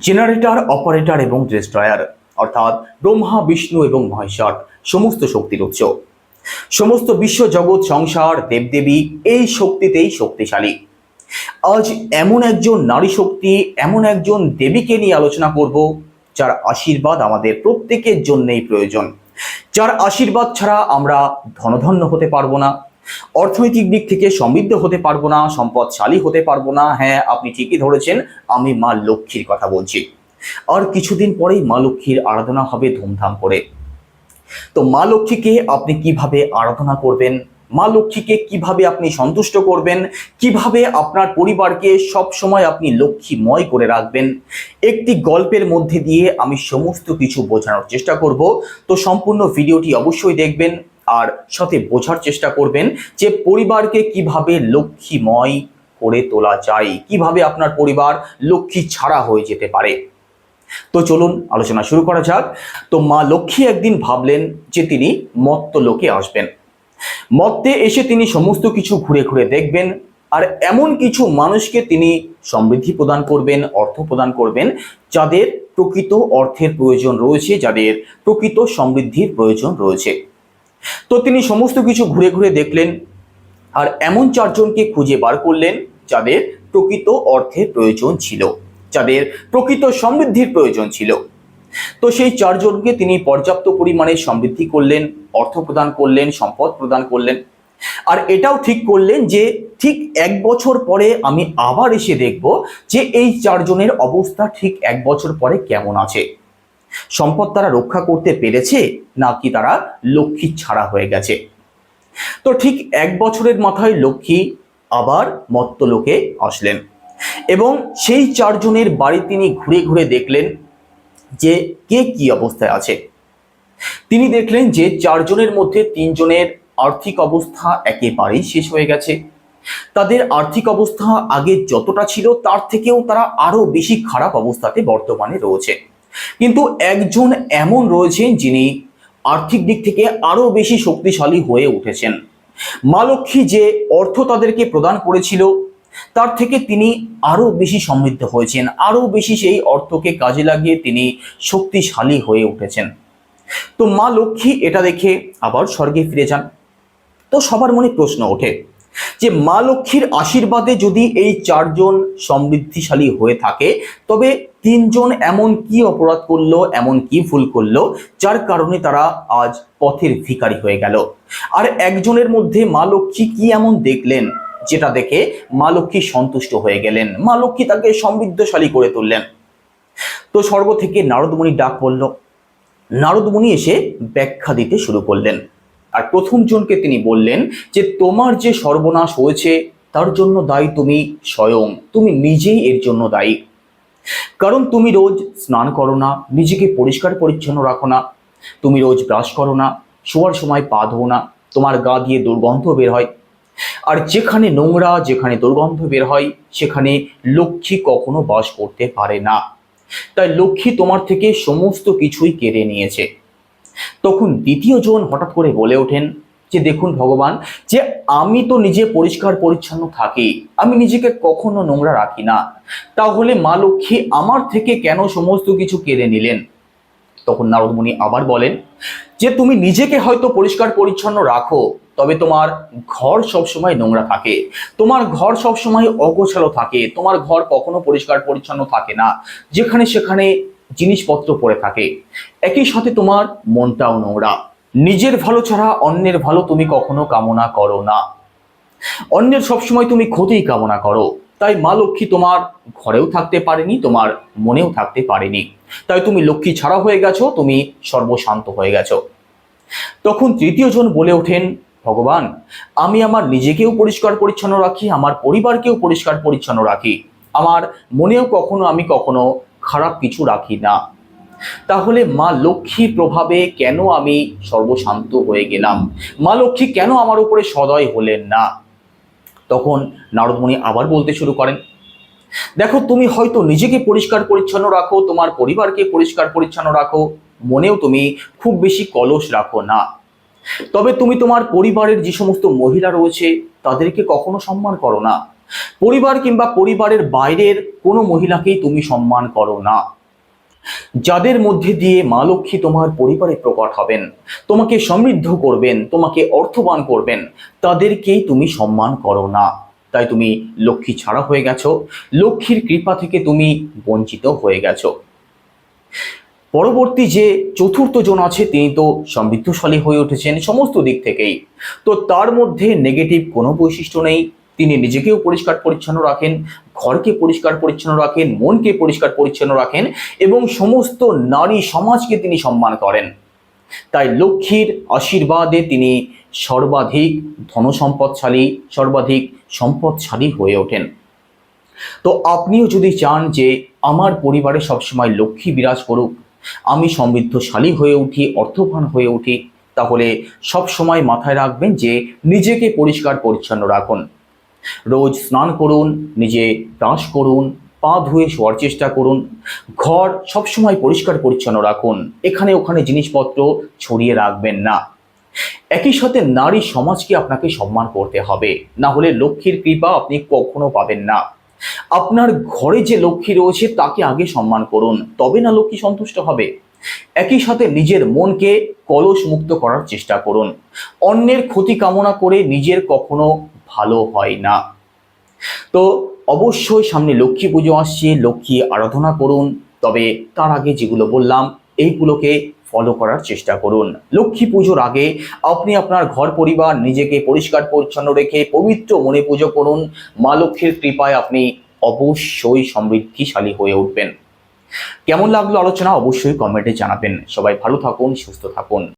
Generator, operator এবং destroyer অর্থাৎ ব্রহ্মা, বিষ্ণু এবং মহেশ্বর, সমস্ত শক্তির উৎস। সমস্ত বিশ্ব জগৎ সংসার, দেবদেবী এই শক্তিতেই শক্তিশালী। আজ এমন একজন নারী শক্তি, এমন একজন দেবীকে নিয়ে আলোচনা করব, যার আশীর্বাদ আমাদের প্রত্যেকের জন্যই প্রয়োজন। যার আশীর্বাদ ছাড়া আমরা ধনধন্য হতে পারব না। অর্থনৈতিক দিক থেকে সমৃদ্ধ হতে পারব না, সম্পদশালী হতে পারব না। হ্যাঁ আপনি ঠিকই ধরেছেন, আমি মা লক্ষ্মীর কথা বলছি। আর কিছুদিন পরেই মা লক্ষ্মীর আরাধনা হবে ধুমধাম করে। তো মা লক্ষ্মীকে আপনি কীভাবে আরাধনা করবেন? মা লক্ষ্মীকে কীভাবে আপনি সন্তুষ্ট করবেন? কীভাবে আপনার পরিবারকে সব সময় আপনি লক্ষ্মীময় করে রাখবেন? একটি গল্পের মধ্যে দিয়ে আমি সমস্ত কিছু বোঝানোর চেষ্টা করব। তো সম্পূর্ণ ভিডিওটি অবশ্যই দেখবেন। আর সাথে বোঝার চেষ্টা করবেন যে পরিবারকে কীভাবে লক্ষ্মীময় করে তোলা যায়, কীভাবে আপনার পরিবার লক্ষ্মী ছাড়া হয়ে যেতে পারে। তো চলুন আলোচনা শুরু করা যাক। তো মা লক্ষ্মী একদিন ভাবলেন যে তিনি মত্ত লোকে আসবেন। মত্তে এসে তিনি সমস্ত কিছু ঘুরে ঘুরে দেখবেন আর এমন কিছু মানুষকে তিনি সমৃদ্ধি প্রদান করবেন, অর্থ প্রদান করবেন যাদের প্রকৃত অর্থের প্রয়োজন রয়েছে, যাদের প্রকৃত সমৃদ্ধির প্রয়োজন রয়েছে। তো তিনি সমস্ত কিছু ঘুরে ঘুরে দেখলেন আর এমন চারজনকে খুঁজে বার করলেন যাদের প্রকৃত অর্থের প্রয়োজন ছিল, যাদের প্রকৃত সমৃদ্ধির প্রয়োজন ছিল। তো সেই চারজনকে তিনি পর্যাপ্ত পরিমাণে সমৃদ্ধি করলেন, অর্থ প্রদান করলেন, সম্পদ প্রদান করলেন। আর এটাও ঠিক করলেন যে ঠিক এক বছর পরে আমি আবার এসে দেখব যে এই চারজনের অবস্থা ঠিক এক বছর পরে কেমন আছে। সম্পদ তারা রক্ষা করতে পেরেছে, নাকি তারা লক্ষ্মী ছাড়া হয়ে গেছে? তো ঠিক এক বছরের মাথায় লক্ষ্মী আবার মত্তলোকে আসলেন এবং সেই চারজনের বাড়ি তিনি ঘুরে ঘুরে দেখলেন যে কে কি অবস্থায় আছে। তিনি দেখলেন যে চারজনের মধ্যে তিনজনের আর্থিক অবস্থা একেবারেই শেষ হয়ে গেছে। তাদের আর্থিক অবস্থা আগে যতটা ছিল, তার থেকেও তারা আরও বেশি খারাপ অবস্থাতে বর্তমানে রয়েছে। কিন্তু একজন এমন রয়েছেন যিনি আর্থিক দিক থেকে আরও বেশি শক্তিশালী হয়ে উঠেছেন। মা লক্ষ্মী যে অর্থ তাদেরকে প্রদান করেছিল, তার থেকে তিনি আরও বেশি সমৃদ্ধ হয়েছেন আরও বেশি সেই অর্থকে কাজে লাগিয়ে তিনি শক্তিশালী হয়ে উঠেছেন। তো মা লক্ষ্মী এটা দেখে আবার স্বর্গে ফিরে যান। তো সবার মনে প্রশ্ন ওঠে যে মা লক্ষ্মীর আশীর্বাদে যদি এই চারজন সমৃদ্ধিশালী হয়ে থাকে, তবে তিনজন এমন কি অপরাধ করল, এমন কি ভুল করল, যার কারণে তারা আজ পথের ভিখারি হয়ে গেল। আর একজনের মধ্যে মা লক্ষ্মী কি এমন দেখলেন, যেটা দেখে মা লক্ষ্মী সন্তুষ্ট হয়ে গেলেন। মা লক্ষ্মী তাকে সমৃদ্ধশালী করে তুললেন। তো স্বর্গ থেকে নারদমণি ডাক পড়ল। নারদমণি এসে ব্যাখ্যা দিতে শুরু করলেন। আর প্রথম জনকে তিনি বললেন যে, তোমার যে সর্বনাশ হয়েছে, তার জন্য দায়ী তুমি স্বয়ং। তুমি নিজেই এর জন্য দায়ী। কারণ তুমি রোজ স্নান করো না, নিজেকে পরিষ্কার পরিচ্ছন্ন রাখো না, তুমি রোজ ব্রাশ করো না, শোয়ার সময় পা ধো না, তোমার গা দিয়ে দুর্গন্ধ বের হয়। আর যেখানে নোংরা, যেখানে দুর্গন্ধ বের হয়, সেখানে লক্ষ্মী কখনো বাস করতে পারে না। তাই লক্ষ্মী তোমার থেকে সমস্ত কিছুই কেড়ে নিয়েছে। তখন দ্বিতীয় জন হঠাৎ করে বলে ওঠেন যে দেখুন ভগবান, যে আমি তো নিজে পরিষ্কার পরিচ্ছন্ন থাকি, আমি নিজেকে কখনো নোংরা রাখি না। তাহলে মা লক্ষ্মী আমার থেকে কেন সমস্ত কিছু কেড়ে নিলেন? তখন নারদমণি আবার বলেন, যে তুমি নিজেকে হয়তো পরিষ্কার পরিচ্ছন্ন রাখো, তবে তোমার ঘর সবসময় নোংরা থাকে। তোমার ঘর সবসময় অগোছালো থাকে। তোমার ঘর কখনো পরিষ্কার পরিচ্ছন্ন থাকে না। যেখানে সেখানে জিনিসপত্র পড়ে থাকে। একই সাথে তোমার মনটাও নোংরা। নিজের ভালো ছাড়া অন্যের ভালো তুমি কখনো কামনা করো না। অন্যের সবসময় তুমি ক্ষতিই কামনা করো। তাই মা লক্ষ্মী তোমার ঘরেও থাকতে পারেনি, তোমার মনেও থাকতে পারেনি। তাই তুমি লক্ষ্মী ছাড়া হয়ে গেছো, তুমি সর্বশান্ত হয়ে গেছো। তখন তৃতীয় জন বলে ওঠেন, ভগবান, আমি আমার নিজেকেও পরিষ্কার পরিচ্ছন্ন রাখি, আমার পরিবারকেও পরিষ্কার পরিচ্ছন্ন রাখি। আমার মনেও কখনো আমি কখনো খারাপ কিছু রাখি না। তাহলে মা লক্ষ্মীর প্রভাবে কেন আমি সর্বশান্ত হয়ে গেলাম? মা লক্ষ্মী কেন আমার উপরে সদয় হলেন না? তখন নারদমণি আবার বলতে শুরু করেন, দেখো, তুমি হয়তো নিজেকে পরিষ্কার পরিচ্ছন্ন রাখো, তোমার পরিবারকে পরিষ্কার পরিচ্ছন্ন রাখো, মনেও তুমি খুব বেশি কলস রাখো না। তবে তুমি তোমার পরিবারের যে সমস্ত মহিলা রয়েছে, তাদেরকে কখনো সম্মান করো না। পরিবার কিংবা পরিবারের বাইরের কোনো মহিলাকেই তুমি সম্মান করো না। যাদের মধ্যে দিয়ে মা লক্ষ্মী তোমার পরিবারে প্রকট হবেন, তোমাকে সমৃদ্ধ করবেন, তোমাকে অর্থবান করবেন, তাদেরকেই তুমি সম্মান করো না। তাই তুমি লক্ষ্মী ছাড়া হয়ে গেছো, লক্ষ্মীর কৃপা থেকে তুমি বঞ্চিত হয়ে গেছো। পরবর্তী যে চতুর্থ জন আছে, তিনি তো সমৃদ্ধশালী হয়ে উঠেছেন সমস্ত দিক থেকেই। তো তার মধ্যে নেগেটিভ কোনো বৈশিষ্ট্য নেই। তিনি নিজেকেও পরিষ্কার পরিচ্ছন্ন রাখেন, ঘরকে পরিষ্কার পরিচ্ছন্ন রাখেন, মনকে পরিষ্কার পরিচ্ছন্ন রাখেন এবং সমস্ত নারী সমাজকে তিনি সম্মান করেন। তাই লক্ষ্মীর আশীর্বাদে তিনি সর্বাধিক ধনসম্পদশালী, সর্বাধিক সম্পদশালী হয়ে ওঠেন। তো আপনিও যদি চান যে আমার পরিবারে সবসময় লক্ষ্মী বিরাজ করুক, আমি সমৃদ্ধশালী হয়ে উঠি, অর্থবান হয়ে উঠি, তাহলে সব সময় মাথায় রাখবেন যে নিজেকে পরিষ্কার পরিচ্ছন্ন রাখুন। রোজ স্নান করুন, নিজে ব্রাশ করুন, পা ধুয়ে শোয়ার চেষ্টা করুন, ঘর সবসময় পরিষ্কার পরিচ্ছন্ন রাখুন, এখানে ওখানে জিনিসপত্র ছড়িয়ে রাখবেন না। একই সাথে নারী সমাজকে আপনাকে সম্মান করতে হবে, না হলে লক্ষ্মীর কৃপা আপনি কখনো পাবেন না। আপনার ঘরে যে লক্ষ্মী রয়েছে তাকে আগে সম্মান করুন, তবে না লক্ষ্মী সন্তুষ্ট হবে। একই সাথে নিজের মনকে কলস মুক্ত করার চেষ্টা করুন। অন্যের ক্ষতি কামনা করে নিজের কখনো ভালো হয় না। তো অবশ্যই সামনে লক্ষ্মী পুজো আসছে লক্ষ্মী আরাধনা করুন। তবে তার আগে যেগুলো বললাম, এইগুলোকে ফলো করার চেষ্টা করুন। লক্ষ্মী পুজোর আগে আপনি আপনার ঘর পরিবার নিজেকে পরিষ্কার পরিচ্ছন্ন রেখে পবিত্র মনে পুজো করুন। মা লক্ষ্মীর কৃপায় আপনি অবশ্যই সমৃদ্ধিশালী হয়ে উঠবেন। কেমন লাগল আলোচনা অবশ্যই কমেন্টে জানাবেন। সবাই ভালো থাকুন, সুস্থ থাকুন।